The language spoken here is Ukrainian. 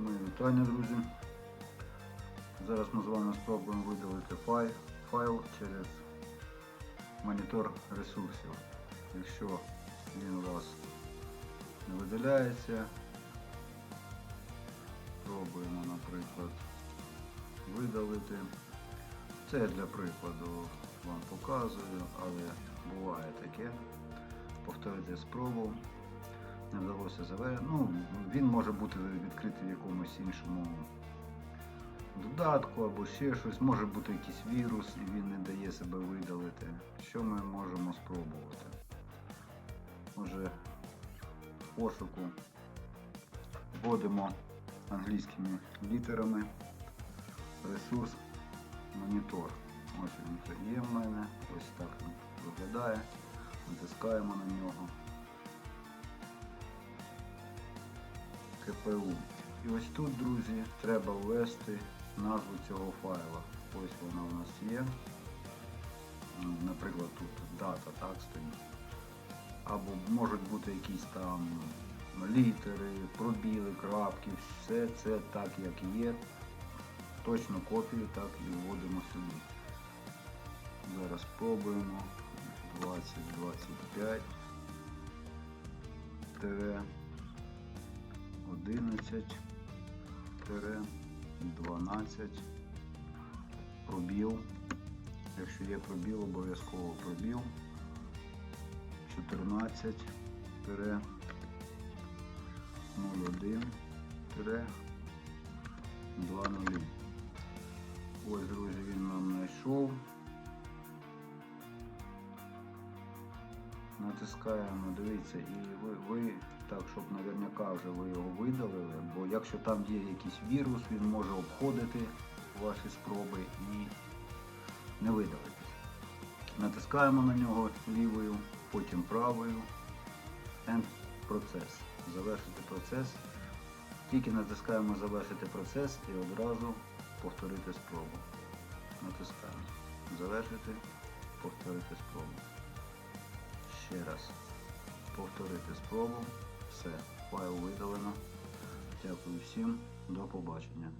Мої вітання, друзі. Зараз ми з вами спробуємо видалити файл, файл через монітор ресурсів. Якщо він у вас не видаляється, пробуємо, наприклад, видалити. Це для прикладу вам показую, але буває таке. Повторити спробу. Не вдалося завершити. Ну, він може бути відкритий в якомусь іншому додатку або ще щось. Може бути якийсь вірус і він не дає себе видалити. Що ми можемо спробувати? Може в пошуку вводимо англійськими літерами ресурс монітор. Ось він є в мене. Ось так він виглядає. Натискаємо на нього. КПУ. І ось тут, друзі, треба ввести назву цього файла. Ось вона у нас є. Наприклад, тут дата так стоїть. Або можуть бути якісь там літери, пробіли, крапки, все це так як є. Точну копію так і вводимо сюди. Зараз спробуємо. 2025 тире 11 тире 12 пробіл. Якщо є пробіл, обов'язково пробіл. 14 тире 01 тире 20. Ось, друзі, він нам знайшов. Натискаємо, дивіться, і ви, ви так, щоб наверняка вже ви його видалили, бо якщо там є якийсь вірус, він може обходити ваші спроби і не видалитись. Натискаємо на нього лівою, потім правою. End процес. Завершити процес. Тільки натискаємо завершити процес і одразу повторити спробу. Натискаємо. Завершити, повторити спробу. Ще раз. Повторити спробу. Все, файл видалено. Дякую всім. До побачення.